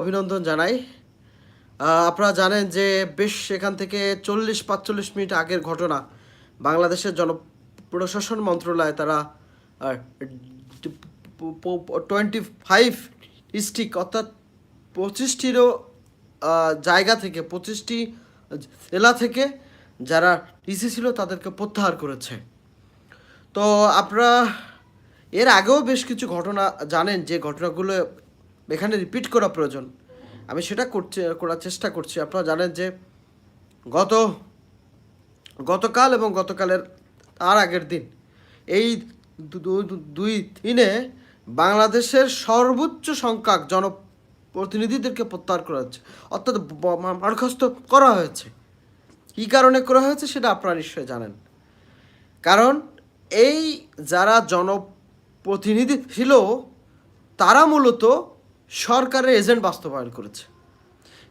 অভিনন্দন জানাই। আপনারা জানেন যে বেশ সেখান থেকে চল্লিশ পাঁচচল্লিশ মিনিট আগের ঘটনা, বাংলাদেশের জনপ্রশাসন মন্ত্রণালয় তারা টোয়েন্টি ফাইভ ডিস্ট্রিক্ট অর্থাৎ পঁচিশটিরও জায়গা থেকে, পঁচিশটি জেলা থেকে যারা ডিসি ছিল তাদেরকে প্রত্যাহার করেছে। তো আপনারা এর আগেও বেশ কিছু ঘটনা জানেন যে ঘটনাগুলো এখানে রিপিট করা প্রয়োজন। আমি সেটা করছি, করার চেষ্টা করছি। আপনারা জানেন যে গত, গতকাল এবং গতকালের আর আগের দিন, এই দুই দিনে বাংলাদেশের সর্বোচ্চ সংখ্যক জনপ্রতিনিধিদেরকে প্রত্যাহার করা হচ্ছে। অর্থাৎ বরখাস্ত করা হয়েছে। কী কারণে করা হয়েছে সেটা আপনারা নিশ্চয়ই জানেন। কারণ এই যারা জনপ্রতিনিধি ছিল, তারা মূলত সরকারের এজেন্ট বাস্তবায়ন করেছে।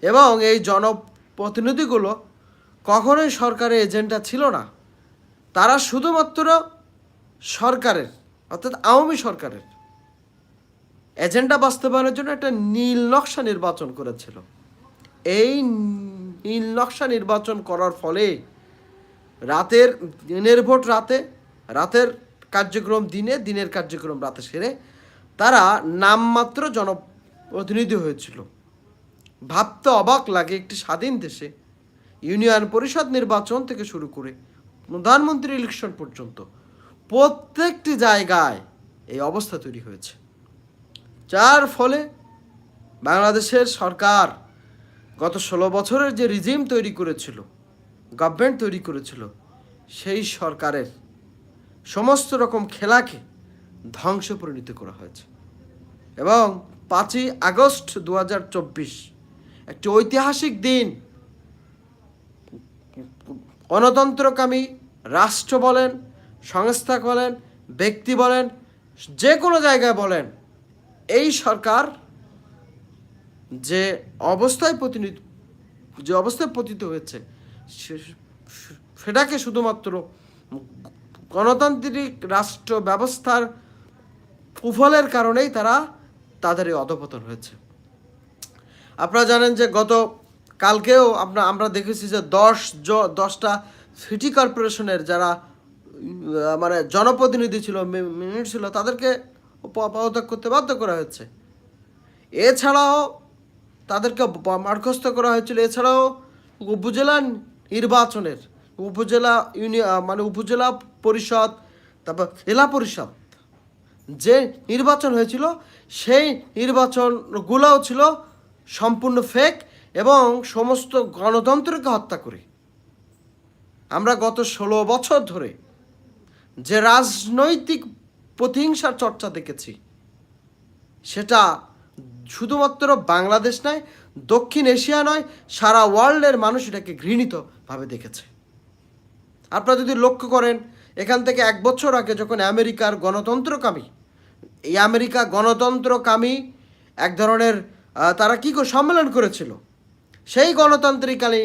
এবং এই জনপ্রতিনিধিগুলো কখনোই সরকারের এজেন্টটা ছিল না। তারা শুধুমাত্র সরকারের, অর্থাৎ আওয়ামী সরকারের এজেন্ডা বাস্তবায়নের জন্য একটা নীল নকশা নির্বাচন করেছিল। এই নীল নকশা নির্বাচন করার ফলে রাতের, দিনের ভোট রাতে, রাতের কার্যক্রম দিনে, দিনের কার্যক্রম রাতে সেরে তারা নামমাত্র জনপ্রতিনিধি হয়েছিল। ভাবতে অবাক লাগে একটি স্বাধীন দেশে ইউনিয়ন পরিষদ নির্বাচন থেকে শুরু করে প্রধানমন্ত্রী ইলেকশন পর্যন্ত প্রত্যেকটি জায়গায় এই অবস্থা তৈরি হয়েছে। যার ফলে বাংলাদেশের সরকার গত ষোলো বছরের যে রিজিম তৈরি করেছিল গভর্নমেন্ট তৈরি করেছিল, সেই সরকারের সমস্ত রকম খেলাকে ধ্বংস পরিণত করা হয়েছে। এবং পাঁচই আগস্ট দু হাজার চব্বিশ। একটি ঐতিহাসিক দিন। গণতন্ত্রকামী রাষ্ট্র বলেন, সংস্থা বলেন, ব্যক্তি বলেন, যে কোনো জায়গায় বলেন, এই সরকার যে অবস্থায় প্রতিনিধি, যে অবস্থায় পতিত হয়েছে সেটাকে শুধুমাত্র গণতান্ত্রিক রাষ্ট্র ব্যবস্থার কুফলের কারণেই তারা তাদের এই অধপতন হয়েছে। আপনারা জানেন যে গত কালকেও আমরা আমরা দেখেছি যে দশ জ, দশটা সিটি কর্পোরেশনের যারা মানে জনপ্রতিনিধি ছিল মিনিট ছিল, তাদেরকে পদত্যাগ করতে বাধ্য করা হয়েছে। এছাড়াও তাদেরকে ব- করা হয়েছিল। এছাড়াও উপজেলা নির্বাচনের, উপজেলা ইউনিয়ন মানে উপজেলা পরিষদ, তারপর জেলা পরিষদ যে নির্বাচন হয়েছিল, সেই নির্বাচনগুলোও ছিল সম্পূর্ণ ফেক এবং সমস্ত গণতন্ত্রকে হত্যা করে। আমরা গত ষোলো বছর ধরে যে রাজনৈতিক প্রতিহিংসার চর্চা দেখেছি, সেটা শুধুমাত্র বাংলাদেশ নয়, দক্ষিণ এশিয়া নয়, সারা ওয়ার্ল্ডের মানুষ এটাকে ঘৃণিতভাবে দেখেছে। আপনারা যদি লক্ষ্য করেন, এখান থেকে এক বছর আগে যখন আমেরিকার গণতন্ত্রকামী এই আমেরিকা গণতন্ত্রকামী এক ধরনের তারা কী সম্মেলন করেছিল? সেই গণতান্ত্রিকালী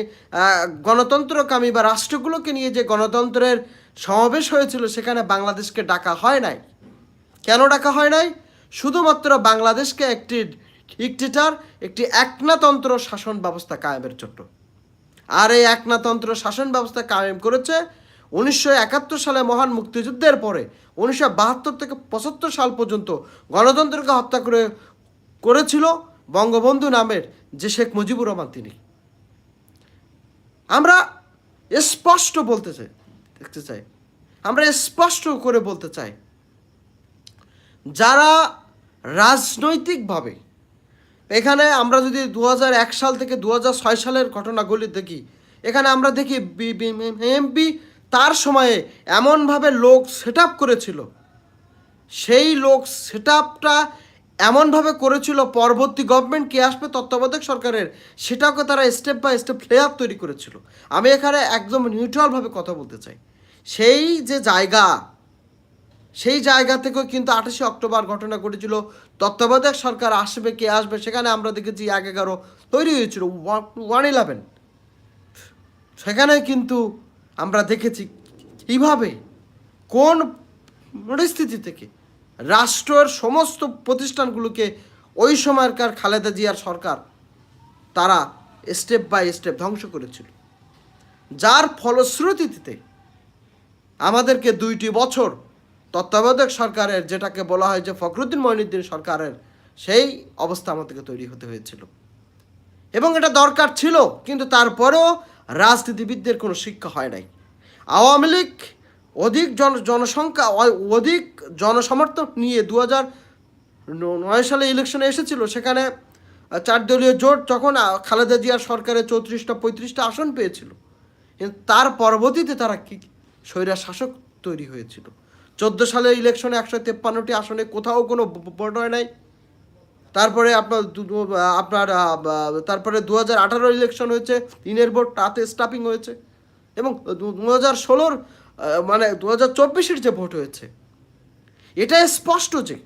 গণতন্ত্রকামী বা রাষ্ট্রগুলোকে নিয়ে যে গণতন্ত্রের সমাবেশ হয়েছিল, সেখানে বাংলাদেশকে ডাকা হয় নাই। কেন ডাকা হয় নাই? শুধুমাত্র বাংলাদেশকে একটি ডিক্টেটার একটি একনাতন্ত্র শাসন ব্যবস্থা কায়েমের জন্য। আর এই একনাতন্ত্র শাসন ব্যবস্থা কায়েম করেছে উনিশশো একাত্তর সালে মহান মুক্তিযুদ্ধের পরে উনিশশো বাহাত্তর থেকে পঁচাত্তর সাল পর্যন্ত গণতন্ত্রকে হত্যা করে, করেছিল বঙ্গবন্ধু নামের যে শেখ মুজিবুর রহমান তিনি। আমরা স্পষ্ট বলতে চাই, দেখতে চাই। আমরা স্পষ্ট করে বলতে চাই, যারা রাজনৈতিকভাবে এখানে আমরা যদি দু সাল থেকে দু সালের ঘটনাগুলি দেখি, এখানে আমরা দেখি এমপি তার সময়ে এমনভাবে লোক সেট করেছিল। সেই লোক সেট এমনভাবে করেছিল, পরবর্তী গভর্নমেন্ট কে আসবে তত্ত্বাবধায়ক সরকারের, সেটাকে তারা স্টেপ বাই স্টেপ প্লেয়ার তৈরি করেছিল। আমি এখানে একদম নিউট্রালভাবে কথা বলতে চাই। সেই যে জায়গা, সেই জায়গা থেকেও কিন্তু আঠাশে অক্টোবর ঘটনা ঘটেছিল। তত্ত্বাবধায়ক সরকার আসবে, কে আসবে সেখানে আমরা দেখেছি এক এগারো তৈরি হয়েছিল, ওয়ান ইলেভেন সেখানে কিন্তু আমরা দেখেছি কীভাবে, কোন পরিস্থিতি থেকে রাষ্ট্রের সমস্ত প্রতিষ্ঠানগুলোকে ওই সময়কার খালেদা জিয়ার সরকার তারা স্টেপ বাই স্টেপ ধ্বংস করেছিল। যার ফলশ্রুতিতে আমাদেরকে দুইটি বছর তত্ত্বাবধায়ক সরকারের, যেটাকে বলা হয় যে ফখরুদ্দিন মঈনুদ্দিন সরকারের, সেই অবস্থা আমাদেরকে তৈরি হতে হয়েছিল। এবং এটা দরকার ছিল, কিন্তু তারপরেও রাজনীতিবিদদের কোনো শিক্ষা হয় নাই। আওয়ামী লীগ অধিক জন জনসংখ্যা অধিক জনসমর্থক নিয়ে দু হাজার নয় সালে ইলেকশনে এসেছিল। সেখানে চার দলীয় জোট যখন খালেদা জিয়ার সরকারের চৌত্রিশটা, পঁয়ত্রিশটা আসন পেয়েছিল। তার পরবর্তীতে তারা কি স্বৈরা শাসক তৈরি হয়েছিল। চোদ্দ সালের ইলেকশনে একশো তেপ্পান্নটি আসনে কোথাও কোনো ভোট হয় নাই। তারপরে আপনার আপনার তারপরে দু হাজার আঠারো ইলেকশন হয়েছে, তিনের ভোট তাতে স্টাফিং হয়েছে এবং দু হাজার ষোলোর মানে দু হাজার চব্বিশের যে ভোট হয়েছে, এটা স্পষ্ট যে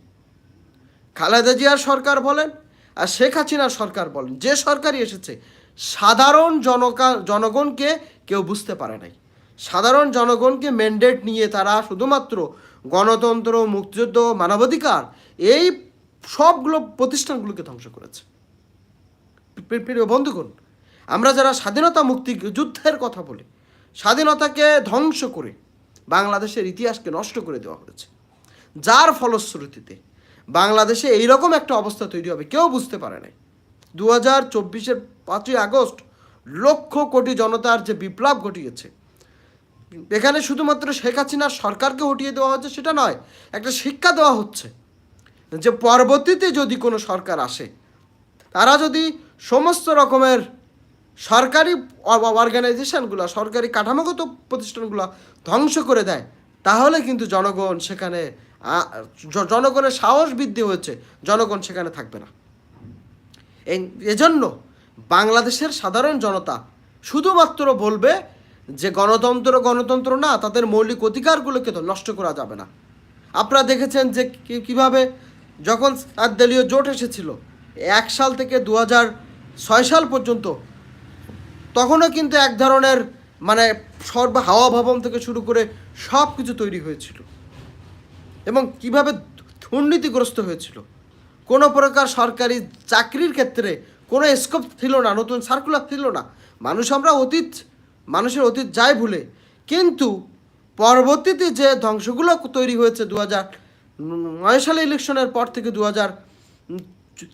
খালেদা জিয়ার সরকার বলেন আর শেখ হাসিনার সরকার বলেন, যে সরকারই এসেছে, সাধারণ জনকা, জনগণকে কেউ বুঝতে পারে নাই। সাধারণ জনগণকে ম্যান্ডেট নিয়ে তারা শুধুমাত্র গণতন্ত্র, মুক্তিযুদ্ধ, মানবাধিকার, এই সবগুলো প্রতিষ্ঠানগুলোকে ধ্বংস করেছে। প্রিয় বন্ধুগণ, আমরা যারা স্বাধীনতা মুক্তি যুদ্ধের কথা বলি, স্বাধীনতাকে ধ্বংস করে বাংলাদেশের ইতিহাসকে নষ্ট করে দেওয়া হয়েছে। যার ফলশ্রুতিতে বাংলাদেশে এইরকম একটা অবস্থা তৈরি হবে, কেউ বুঝতে পারে নাই। দু হাজার চব্বিশের পাঁচই আগস্ট লক্ষ কোটি জনতার যে বিপ্লব ঘটিয়েছে, এখানে শুধুমাত্র শেখ হাসিনার সরকারকে হটিয়ে দেওয়া হচ্ছে সেটা নয়, একটা শিক্ষা দেওয়া হচ্ছে। যে পরবর্তীতে যদি কোনো সরকার আসে, তারা যদি সমস্ত রকমের সরকারি অর্গানাইজেশনগুলো সরকারি কাঠামোগত প্রতিষ্ঠানগুলো ধ্বংস করে দেয়, তাহলে কিন্তু জনগণ সেখানে জনগণের সাহস বৃদ্ধি হয়েছে, জনগণ সেখানে থাকবে না। এজন্য বাংলাদেশের সাধারণ জনতা শুধুমাত্র বলবে যে গণতন্ত্র গণতন্ত্র না, তাদের মৌলিক অধিকারগুলোকে তো নষ্ট করা যাবে না। আপনারা দেখেছেন যে কীভাবে যখন দলীয় জোট এসেছিল, এক সাল থেকে দু ছয় সাল পর্যন্ত, তখনও কিন্তু এক ধরনের মানে সর্ব হাওয়া ভবন থেকে শুরু করে সব কিছু তৈরি হয়েছিল এবং কীভাবে দুর্নীতিগ্রস্ত হয়েছিল। কোনো প্রকার সরকারি চাকরির ক্ষেত্রে কোনো স্কোপ ছিল না, নতুন সার্কুলার ছিল না। মানুষ আমরা অতীত, মানুষের অতীত যায় ভুলে, কিন্তু পরবর্তীতে যে ধ্বংসগুলো তৈরি হয়েছে দু হাজার নয় সালে ইলেকশনের পর থেকে দু হাজার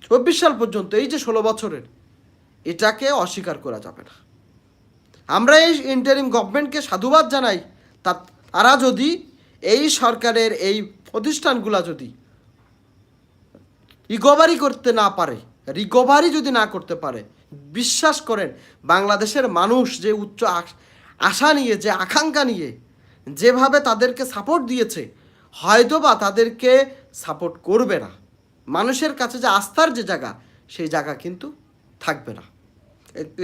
চব্বিশ সাল পর্যন্ত, এই যে ষোলো বছরের, এটাকে অস্বীকার করা যাবে না। আমরা এই ইন্টারিম গভর্নমেন্টকে সাধুবাদ জানাই, তা তারা যদি এই সরকারের এই প্রতিষ্ঠানগুলো যদি রিকভারি করতে না পারে, রিকভারি যদি না করতে পারে, বিশ্বাস করেন, বাংলাদেশের মানুষ যে উচ্চ আশ- আশা নিয়ে, যে আকাঙ্ক্ষা নিয়ে, যেভাবে তাদেরকে সাপোর্ট দিয়েছে হয়তোবা তাদেরকে সাপোর্ট করবে না। মানুষের কাছে যে আস্থার যে জায়গা, সেই জায়গা কিন্তু থাকবে না।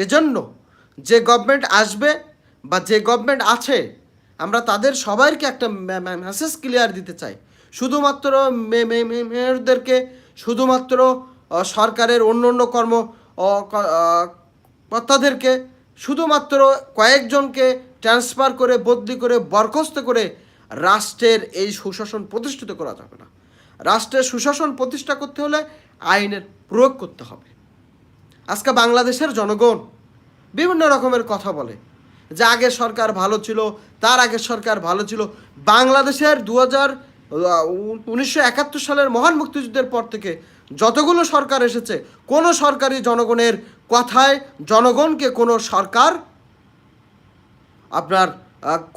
এজন্য যে গভর্নমেন্ট আসবে বা যে গভর্নমেন্ট আছে, আমরা তাদের সবাইকে একটা মেসেজ ক্লিয়ার দিতে চাই। শুধুমাত্র মেয়রদেরকে, শুধুমাত্র সরকারের অন্য অন্য কর্ম কর্তাদেরকে, শুধুমাত্র কয়েকজনকে ট্রান্সফার করে, বদলি করে, বরখাস্ত করে রাষ্ট্রের এই সুশাসন প্রতিষ্ঠিত করা যাবে না। রাষ্ট্রের সুশাসন প্রতিষ্ঠা করতে হলে আইনের প্রয়োগ করতে হবে। আজকে বাংলাদেশের জনগণ বিভিন্ন রকমের কথা বলে যে আগের সরকার ভালো ছিল, তার আগের সরকার ভালো ছিল। বাংলাদেশের দু হাজার উনিশশো সালের মহান মুক্তিযুদ্ধের পর থেকে যতগুলো সরকার এসেছে, কোনো সরকারি জনগণের কথায় জনগণকে কোনো সরকার, আপনার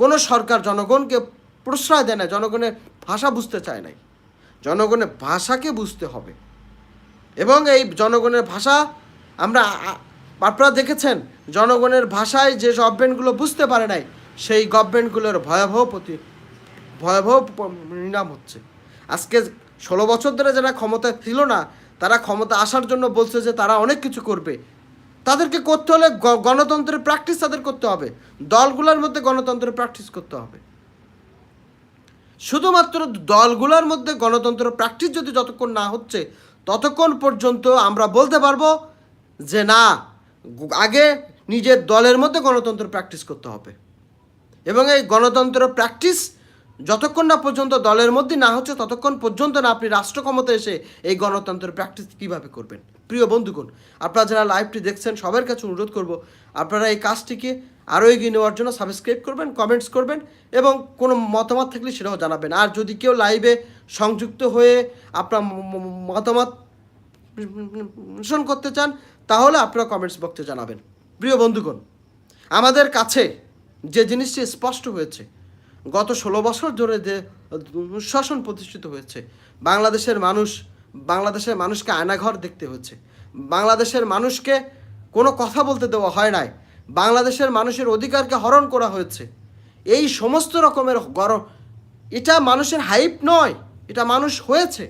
কোনো সরকার জনগণকে প্রশ্রয় দেয় না, জনগণের ভাষা বুঝতে চায় নাই। জনগণের ভাষাকে বুঝতে হবে। এবং এই জনগণের ভাষা, আমরা আপনারা দেখেছেন, জনগণের ভাষায় যে গভর্নমেন্টগুলো বুঝতে পারে নাই, সেই গভর্নমেন্টগুলোর ভয়াবহ প্রতি, ভয়াবহ পরিণাম হচ্ছে। আজকে ষোলো বছর ধরে যারা ক্ষমতা ছিল না, তারা ক্ষমতা আসার জন্য বলছে যে তারা অনেক কিছু করবে। তাদেরকে করতে হলে গণতন্ত্রের প্র্যাকটিস তাদের করতে হবে। দলগুলোর মধ্যে গণতন্ত্রের প্র্যাকটিস করতে হবে। শুধুমাত্র দলগুলোর মধ্যে গণতন্ত্র প্র্যাকটিস যদি যতক্ষণ না হচ্ছে, ততক্ষণ পর্যন্ত আমরা বলতে পারব যে না, আগে নিজের দলের মধ্যে গণতন্ত্র প্র্যাকটিস করতে হবে। এবং এই গণতন্ত্র প্র্যাকটিস যতক্ষণ না পর্যন্ত দলের মধ্যে না হচ্ছে, ততক্ষণ পর্যন্ত না আপনি রাষ্ট্র ক্ষমতা এসে এই গণতন্ত্রের প্র্যাকটিস কীভাবে করবেন? প্রিয় বন্ধুগণ, আপনারা যারা লাইভটি দেখছেন, সবার কাছে অনুরোধ করব, আপনারা এই কাজটিকে আরও এগিয়ে নেওয়ার জন্য সাবস্ক্রাইব করবেন কমেন্টস করবেন এবং কোনো মতামত থাকলে সেটাও জানাবেন। আর যদি কেউ লাইভে সংযুক্ত হয়ে আপনার মতামত করতে চান, তাহলে আপনারা কমেন্টস বক্সে জানাবেন। প্রিয় বন্ধুগণ, আমাদের কাছে যে জিনিসটি স্পষ্ট হয়েছে গত ষোলো বছর ধরে যে শাসন প্রতিষ্ঠিত হয়েছে, বাংলাদেশের মানুষ, বাংলাদেশের মানুষকে আয়নাঘর দেখতে হচ্ছে, বাংলাদেশের মানুষকে কোনো কথা বলতে দেওয়া হয় নাই, বাংলাদেশের মানুষের অধিকারকে হরণ করা হয়েছে, এই সমস্ত রকমের গরম এটা মানুষের হাইপ নয়, এটা মানুষ হয়েছে।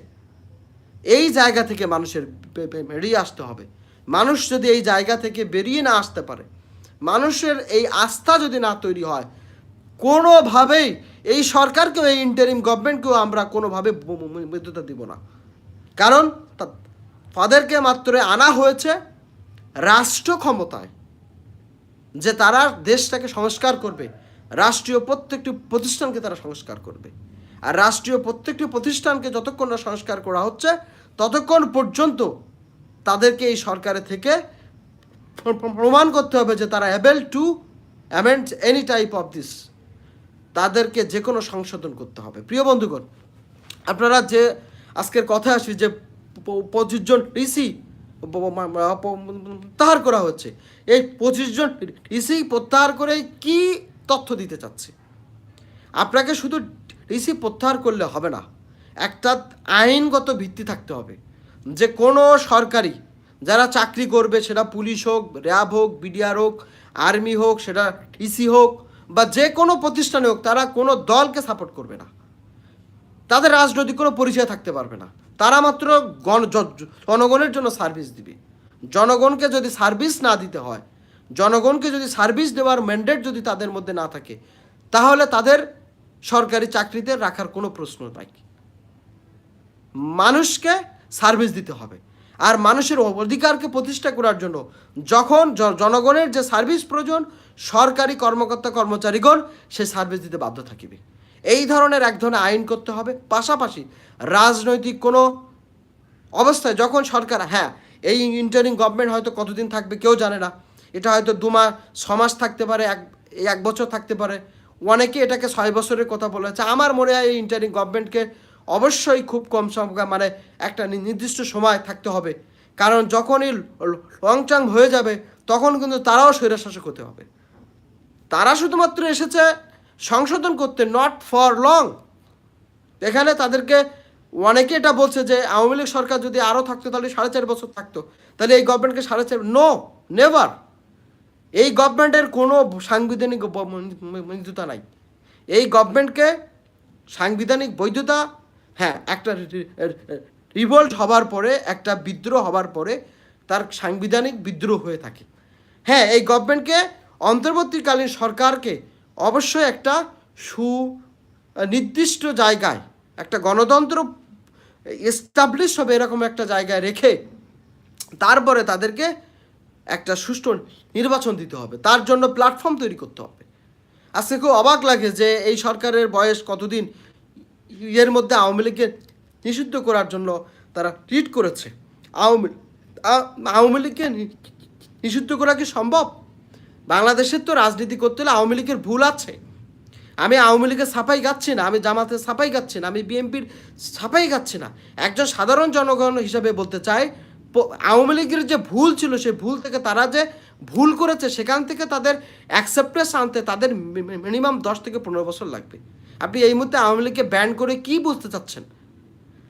এই জায়গা থেকে মানুষের বেরিয়ে আসতে হবে। মানুষ যদি এই জায়গা থেকে বেরিয়ে না আসতে পারে, মানুষের এই আস্থা যদি না তৈরি হয় কোনোভাবেই এই সরকারকেও, এই ইন্টারিম গভর্নমেন্টকেও আমরা কোনোভাবে বৈধতা দিব না। কারণ তাদেরকে মাত্র আনা হয়েছে রাষ্ট্র ক্ষমতায়, যে তারা দেশটাকে সংস্কার করবে, রাষ্ট্রীয় প্রত্যেকটি প্রতিষ্ঠানকে তারা সংস্কার করবে। আর রাষ্ট্রীয় প্রত্যেকটি প্রতিষ্ঠানকে যতক্ষণ না সংস্কার করা হচ্ছে, ততক্ষণ পর্যন্ত তাদেরকে এই সরকারে থেকে প্র- প্র- প্রমাণ করতে হবে যে তারা able to amend any type of this তাদেরকে যে কোনো সংশোধন করতে হবে। প্রিয় বন্ধুগণ, আপনারা যে আজকের কথা আসি যে পঁচিশ জন ঋষি প্রত্যাহার করা হচ্ছে, এই পঁচিশ জন ঋষি প্রত্যাহার করে কি তথ্য দিতে চাচ্ছে? আপনাকে শুধু রিসিভ প্রত্যাহার করলে হবে না, একটা আইনগত ভিত্তি থাকতে হবে। যে কোনো সরকারি, যারা চাকরি করবে সেটা পুলিশ হোক, র্যাব হোক, বিডিআর হোক, আর্মি হোক, সেটা ইসি হোক বা যে কোনো প্রতিষ্ঠানে হোক, তারা কোনো দলকে সাপোর্ট করবে না। তাদের রাজনৈতিক কোনো পরিচয় থাকতে পারবে না। তারা মাত্র গণ জনগণের জন্য সার্ভিস দিবে। জনগণকে যদি সার্ভিস না দিতে হয়, জনগণকে যদি সার্ভিস দেওয়ার ম্যান্ডেট যদি তাদের মধ্যে না থাকে, তাহলে তাদের সরকারি চাকরিতে রাখার কোনো প্রশ্ন নাই। মানুষকে সার্ভিস দিতে হবে। আর মানুষের অধিকারকে প্রতিষ্ঠা করার জন্য। যখন জনগণের যে সার্ভিস প্রয়োজন, সরকারি কর্মকর্তা কর্মচারীগণ সে সার্ভিস দিতে বাধ্য থাকিবে। এই ধরনের এক ধরনের আইন করতে হবে। পাশাপাশি রাজনৈতিক কোনো অবস্থায় যখন সরকার হ্যাঁ এই ইন্টারিং গভর্নমেন্ট হয়তো কতদিন থাকবে কেউ জানে না। এটা হয়তো দু মাস, ছ মাস থাকতে পারে, এক এক বছর থাকতে পারে। অনেকে এটাকে ছয় বছরের কথা বলেছে। আমার মনে হয় এই ইন্টারিং গভর্নমেন্টকে অবশ্যই খুব কম সংখ্যা মানে একটা নির্দিষ্ট সময় থাকতে হবে। কারণ যখনই লং টার্ম হয়ে যাবে, তখন কিন্তু তারাও স্বৈরশাসক হতে হবে। তারা শুধুমাত্র এসেছে সংশোধন করতে নট ফর লং এখানে তাদেরকে অনেকে এটা বলছে যে, আওয়ামী লীগ সরকার যদি আরও থাকতো, তাহলে সাড়ে চার বছর থাকতো। তাহলে এই গভর্নমেন্টকে সাড়ে চার নো নেভার এই গভর্নমেন্টের কোনো সাংবিধানিক বৈধতা নাই। এই গভর্নমেন্টকে সাংবিধানিক বৈধতা হ্যাঁ একটা রিভোল্ট হবার পরে, একটা বিদ্রোহ হবার পরে তার সাংবিধানিক বিদ্রোহ হয়ে থাকে। হ্যাঁ এই গভর্নমেন্টকে অন্তর্বর্তীকালীন সরকারকে অবশ্যই একটা সু নির্দিষ্ট জায়গায় একটা গণতন্ত্র এস্টাবলিশ হবে এরকম একটা জায়গায় রেখে তারপরে তাদেরকে একটা সুষ্ঠু নির্বাচন দিতে হবে। তার জন্য প্ল্যাটফর্ম তৈরি করতে হবে। আজকে খুব অবাক লাগে যে এই সরকারের বয়স কতদিন? এর মধ্যে আওয়ামী লীগকে নিষিদ্ধ করার জন্য তারা ট্রিট করেছে। আওয়ামী আওয়ামী লীগকে নিষিদ্ধ করা কি সম্ভব? বাংলাদেশের তো রাজনীতি করতে হলে আওয়ামী লীগের ভুল আছে। আমি আওয়ামী লীগের সাফাই গাচ্ছি না, আমি জামাতের সাফাই গাচ্ছি না, আমি বিএনপির সাফাই গাচ্ছি না। একজন সাধারণ জনগণ হিসাবে বলতে চাই আওয়ামী লীগের যে ভুল ছিল, সেই ভুল থেকে তারা যে ভুল করেছে, সেখান থেকে তাদের অ্যাকসেপ্টেন্স আনতে তাদের মিনিমাম দশ থেকে পনেরো বছর লাগবে। আপনি এই মুহূর্তে আওয়ামী লীগকে ব্যান করে কি বুঝতে চাচ্ছেন?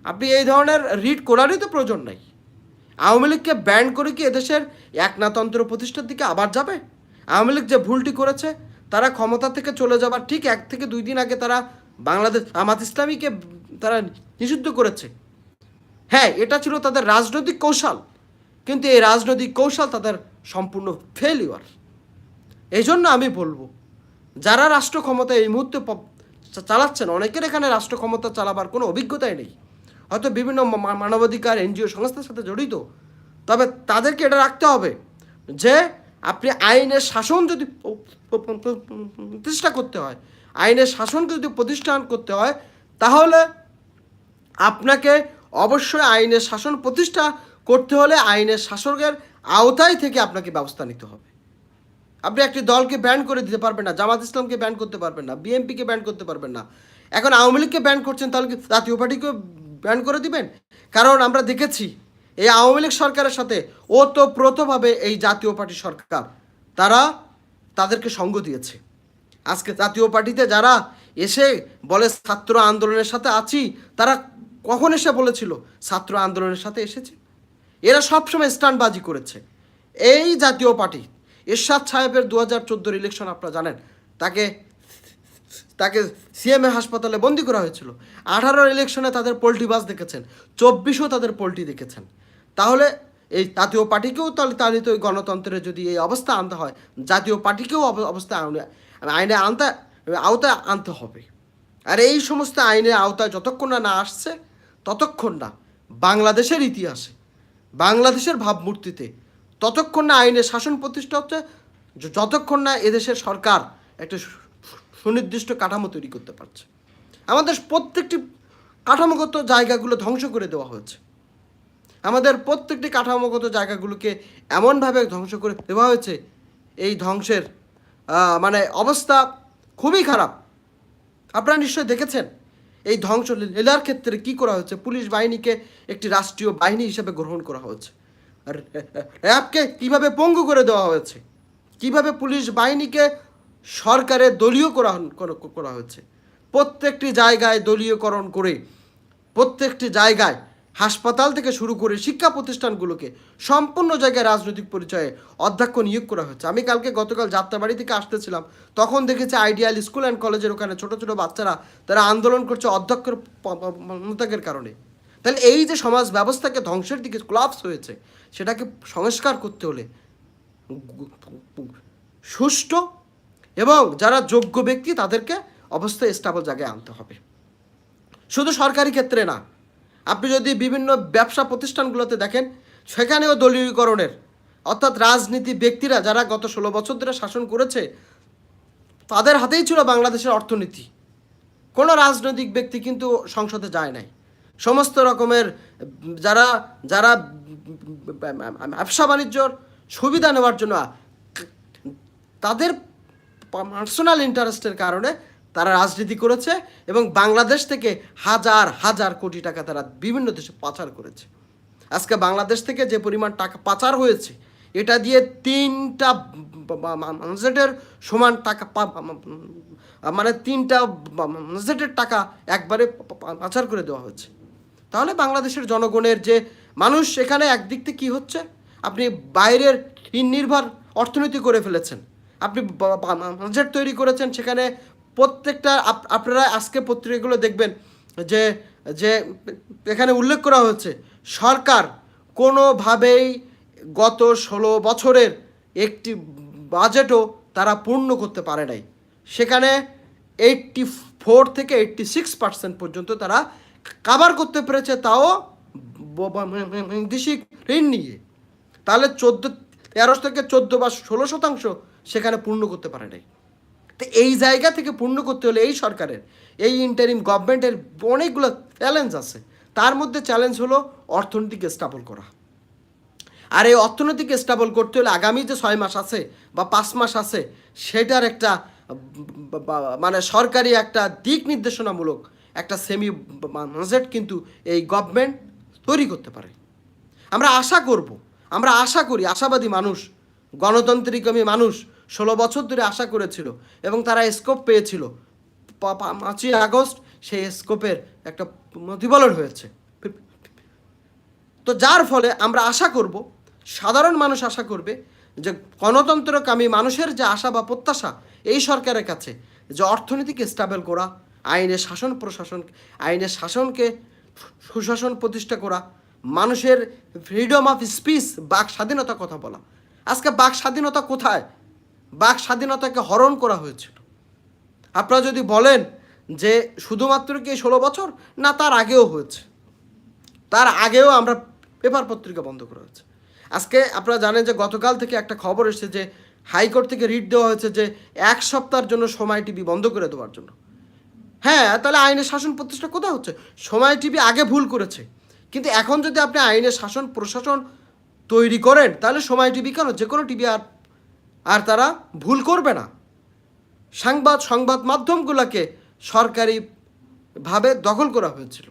আপনি এই ধরনের রিড করারই তো প্রয়োজন নাই। আওয়ামী লীগকে ব্যান করে কি এদেশের একনাতন্ত্র প্রতিষ্ঠার দিকে আবার যাবে? আওয়ামী লীগ যে ভুলটি করেছে, তারা ক্ষমতা থেকে চলে যাবার ঠিক এক থেকে দুই দিন আগে তারা বাংলাদেশ, জামাত ইসলামীকে তারা নিষিদ্ধ করেছে। হ্যাঁ এটা ছিল তাদের রাজনৈতিক কৌশল, কিন্তু এই রাজনৈতিক কৌশল তাদের সম্পূর্ণ ফেলিওর এই জন্য আমি বলব, যারা রাষ্ট্র ক্ষমতা এই মুহূর্তে চালাচ্ছেন। অনেকের এখানে রাষ্ট্র ক্ষমতা চালাবার কোনো অভিজ্ঞতাই নেই। হয়তো বিভিন্ন মানবাধিকার, এনজিও সংস্থার সাথে জড়িত। তবে তাদেরকে এটা রাখতে হবে যে, আপনি আইনের শাসন যদি প্রতিষ্ঠা করতে হয়, আইনের শাসনকে যদি প্রতিষ্ঠান করতে হয়, তাহলে আপনাকে অবশ্যই আইনের শাসন প্রতিষ্ঠা করতে হলে আইনের শাসকের আওতায় থেকে আপনাকে ব্যবস্থা নিতে হবে। আপনি একটি দলকে ব্যান করে দিতে পারবেন না, জামাত ইসলামকে ব্যান করতে পারবেন না বিএনপিকে ব্যান করতে পারবেন না। এখন আওয়ামী লীগকে ব্যান করছেন, তাহলে কি জাতীয় পার্টিকেও ব্যান করে দিবেন? কারণ আমরা দেখেছি, এই আওয়ামী লীগ সরকারের সাথে ও ওতপ্রোতভাবে এই জাতীয় পার্টি সরকার, তারা তাদেরকে সঙ্গ দিয়েছে। আজকে জাতীয় পার্টিতে যারা এসে বলে ছাত্র আন্দোলনের সাথে আছি, তারা কখন এসে বলেছিল, ছাত্র আন্দোলনের সাথে এসেছে? এরা সবসময় স্ট্যান্ডবাজি করেছে। এই জাতীয় পার্টি এরশাদ সাহেবের দু হাজার চোদ্দোর ইলেকশন আপনারা জানেন। তাকে তাকে সিএমএ হাসপাতালে বন্দি করা হয়েছিল। আঠারোর ইলেকশনে তাদের পোলট্রি বাস দেখেছেন। চব্বিশও তাদের পোলট্রি দেখেছেন। তাহলে এই জাতীয় পার্টিকেও তাহলে তাহলে তো ওই গণতন্ত্রের যদি এই অবস্থা আনতে হয়, জাতীয় পার্টিকেও অব- অবস্থা আইনে আনতে আওতায় আনতে হবে। আর এই সমস্ত আইনের আওতায় যতক্ষণ না না আসছে, ততক্ষণ না। বাংলাদেশের ইতিহাসে, বাংলাদেশের ভাবমূর্তিতে ততক্ষণ না আইনের শাসন প্রতিষ্ঠা হচ্ছে যতক্ষণ না এদেশের সরকার একটা সুনির্দিষ্ট কাঠামো তৈরি করতে পারছে। আমাদের প্রত্যেকটি কাঠামোগত জায়গাগুলো ধ্বংস করে দেওয়া হয়েছে। আমাদের প্রত্যেকটি কাঠামোগত জায়গাগুলোকে এমনভাবে ধ্বংস করে দেওয়া হয়েছে, এই ধ্বংসের মানে অবস্থা খুবই খারাপ। আপনারা নিশ্চয়ই দেখেছেন, এই ধ্বংস লীলার ক্ষেত্রে কি করা হয়েছে? পুলিশ বাহিনীকে একটি রাষ্ট্রীয় বাহিনী হিসেবে গ্রহণ করা আর র্যাবকে কীভাবে পঙ্গু করে দেওয়া হয়েছে? কীভাবে পুলিশ বাহিনীকে সরকারের দলীয় করা করা- হয়েছে? প্রত্যেকটি জায়গায় দলীয়করণ করে, প্রত্যেকটি জায়গায় হাসপাতাল থেকে শুরু করে শিক্ষা প্রতিষ্ঠানগুলোকে সম্পূর্ণ জায়গায় রাজনৈতিক পরিচয়ে অধ্যক্ষ নিয়োগ করা হয়েছে। আমি কালকে গতকাল যাত্রাবাড়ি থেকে আসতেছিলাম, তখন দেখেছি আইডিয়াল স্কুল অ্যান্ড কলেজের ওখানে ছোট ছোট বাচ্চারা, তারা আন্দোলন করছে অধ্যক্ষের প- কারণে। তাহলে এই যে সমাজ ব্যবস্থাকে ধ্বংসের দিকে ক্লাপস হয়েছে, সেটাকে সংস্কার করতে হলে সুষ্ঠু এবং যারা যোগ্য ব্যক্তি তাদেরকে অবস্থায় স্টাবল জায়গায় আনতে হবে। শুধু সরকারি ক্ষেত্রে না, আপনি যদি বিভিন্ন ব্যবসা প্রতিষ্ঠানগুলোতে দেখেন, সেখানেও দলীয়করণের, অর্থাৎ রাজনীতি ব্যক্তিরা যারা গত ষোলো বছর ধরে শাসন করেছে, তাদের হাতেই ছিল বাংলাদেশের অর্থনীতি। কোনো রাজনৈতিক ব্যক্তি কিন্তু সংসদে যায় নাই। সমস্ত রকমের, যারা যারা ব্যবসা বাণিজ্যর সুবিধা নেওয়ার জন্য, তাদের পার্সোনাল ইন্টারেস্টের কারণে তারা রাজনীতি করেছে এবং বাংলাদেশ থেকে হাজার হাজার কোটি টাকা তারা বিভিন্ন দেশে পাচার করেছে। আজকে বাংলাদেশ থেকে যে পরিমাণ টাকা পাচার হয়েছে, এটা দিয়ে তিনটা বাজেটের সমান টাকা মানে তিনটা বাজেটের টাকা একবারে পাচার করে দেওয়া হচ্ছে তাহলে বাংলাদেশের জনগণের যে মানুষ, এখানে একদিক থেকে কী হচ্ছে? আপনি বাইরের ঋণ নির্ভর অর্থনীতি করে ফেলেছেন। আপনি বাজেট তৈরি করেছেন, সেখানে প্রত্যেকটা আপনারা আজকে পত্রিকাগুলো দেখবেন যে যে এখানে উল্লেখ করা হয়েছে, সরকার কোনোভাবেই গত ষোলো বছরের একটি বাজেটও তারা পূর্ণ করতে পারে নাই। সেখানে এইটটি ফোর থেকে এইটটি সিক্স পার্সেন্ট পর্যন্ত তারা কাভার করতে পেরেছে তাও বৈদেশিক ঋণ নিয়ে। তাহলে চোদ্দ, তেরো থেকে চোদ্দ বা ষোলো শতাংশ সেখানে পূর্ণ করতে পারে নাই। তো এই জায়গা থেকে পূর্ণ করতে হলে এই সরকারের, এই ইন্টারিম গভর্নমেন্টের অনেকগুলো চ্যালেঞ্জ আছে। তার মধ্যে চ্যালেঞ্জ হলো অর্থনীতিকে স্টাবল করা। আর এই অর্থনৈতিক স্টাবল করতে হলে আগামী যে ছয় মাস আছে বা পাঁচ মাস আছে, সেটার একটা মানে সরকারি একটা দিক নির্দেশনামূলক একটা সেমি বাজেট কিন্তু এই গভর্নমেন্ট তৈরি করতে পারে। আমরা আশা করব, আমরা আশা করি আশাবাদী মানুষ গণতান্ত্রিক আমি মানুষ ষোলো বছর ধরে আশা করেছিল এবং তারা স্কোপ পেয়েছিল। পাঁচই আগস্ট সেই স্কোপের একটা প্রতিফলন হয়েছে। তো যার ফলে আমরা আশা করব, সাধারণ মানুষ আশা করবে যে গণতন্ত্রকামী মানুষের যে আশা বা প্রত্যাশা এই সরকারের কাছে, যে অর্থনীতিকে স্টেবল করা আইনের শাসন, প্রশাসন আইনের শাসনকে সুশাসন প্রতিষ্ঠা করা, মানুষের ফ্রিডম অফ স্পিচ বাক স্বাধীনতা কথা বলা। আজকে বাক স্বাধীনতা কোথায়? বাক স্বাধীনতাকে হরণ করা হয়েছিল। আপনারা যদি বলেন যে শুধুমাত্র কি ষোলো বছর? না, তার আগেও হয়েছে। তার আগেও আমরা পেপার পত্রিকা বন্ধ করা হয়েছে। আজকে আপনারা জানেন যে গতকাল থেকে একটা খবর এসেছে যে হাইকোর্ট থেকে রিট দেওয়া হয়েছে যে এক সপ্তাহের জন্য সময় টিভি বন্ধ করে দেওয়ার জন্য। হ্যাঁ তাহলে আইনের শাসন প্রতিষ্ঠা কোথায় হচ্ছে? সময় টিভি আগে ভুল করেছে। কিন্তু এখন যদি আপনি আইনের শাসন, প্রশাসন তৈরি করেন, তাহলে সময় টিভি কেন? যে কোনো টিভি আর আর তারা ভুল করবে না। সংবাদ সংবাদ মাধ্যমগুলোকে সরকারিভাবে দখল করা হয়েছিল।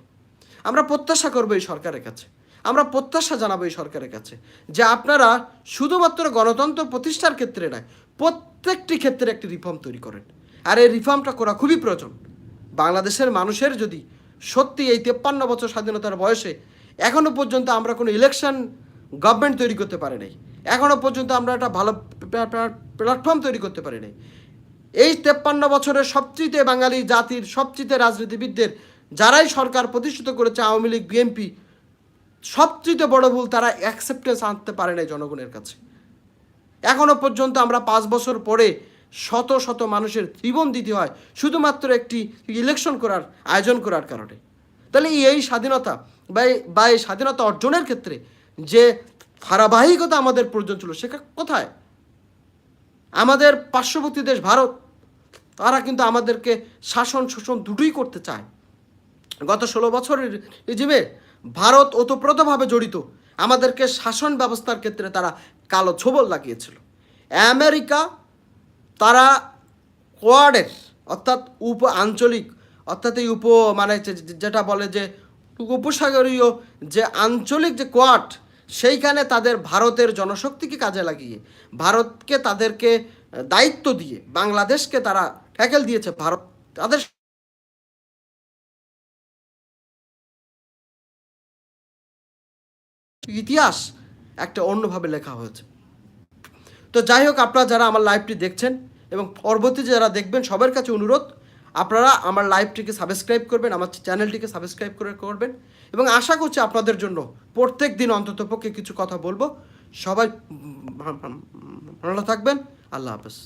আমরা প্রত্যাশা করব এই সরকারের কাছে। আমরা প্রত্যাশা জানাব এই সরকারের কাছে যে আপনারা শুধুমাত্র গণতন্ত্র প্রতিষ্ঠার ক্ষেত্রে নয়, প্রত্যেকটি ক্ষেত্রে একটি রিফর্ম তৈরি করেন। আর এই রিফর্মটা করা খুবই প্রয়োজন। বাংলাদেশের মানুষের যদি সত্যি এই তেপ্পান্ন বছর স্বাধীনতার বয়সে এখনও পর্যন্ত আমরা কোনো ইলেকশন গভর্নমেন্ট তৈরি করতে পারি নাই এখনও পর্যন্ত আমরা একটা ভালো প্ল্যাটফর্ম তৈরি করতে পারি নাই। এই তেপ্পান্ন বছরের সবচেয়ে বাঙালি জাতির সবচেয়ে রাজনীতিবিদদের যারাই সরকার প্রতিষ্ঠিত করেছে, আওয়ামী লীগ বিএনপি সবচেয়ে বড় ভুল তারা অ্যাকসেপ্টেন্স আনতে পারে নাই জনগণের কাছে। এখনও পর্যন্ত আমরা পাঁচ বছর পরে শত শত মানুষের জীবন দিতে হয় শুধুমাত্র একটি ইলেকশন করার, আয়োজন করার কারণে। তাহলে এই স্বাধীনতা বা বা এই স্বাধীনতা অর্জনের ক্ষেত্রে যে ধারাবাহিকতা আমাদের প্রয়োজন ছিল, সেটা কোথায়? আমাদের পার্শ্ববর্তী দেশ ভারত, তারা কিন্তু আমাদেরকে শাসন শোষণ দুটোই করতে চায়। গত ষোলো বছরের জীবে ভারত ওতপ্রোতভাবে জড়িত। আমাদেরকে শাসন ব্যবস্থার ক্ষেত্রে তারা কালো ছোবল লাগিয়েছিল। আমেরিকা তারা কোয়াডের, অর্থাৎ উপ আঞ্চলিক, অর্থাৎ এই উপ মানে যেটা বলে যে, উপসাগরীয় যে আঞ্চলিক যে কোয়াড, সেইখানে তাদের ভারতের জনশক্তিকে কাজে লাগিয়ে, ভারতকে তাদেরকে দায়িত্ব দিয়ে, বাংলাদেশকে তারা ট্যাকেল দিয়েছে, ভারত তাদের ইতিহাস একটা অন্যভাবে লেখা হয়েছে। তো যাই হোক, আপনারা যারা আমার লাইভটি দেখছেন এবং পরবর্তীতে যারা দেখবেন সবার কাছে অনুরোধ, আপনারা আমার লাইভটিকে সাবস্ক্রাইব করবেন, আমার চ্যানেলটিকে সাবস্ক্রাইব করে করবেন এবং আশা করছি আপনাদের জন্য প্রত্যেক দিন অন্তত পক্ষে কিছু কথা বলব। সবাই ভালো থাকবেন, আল্লাহ হাফেজ।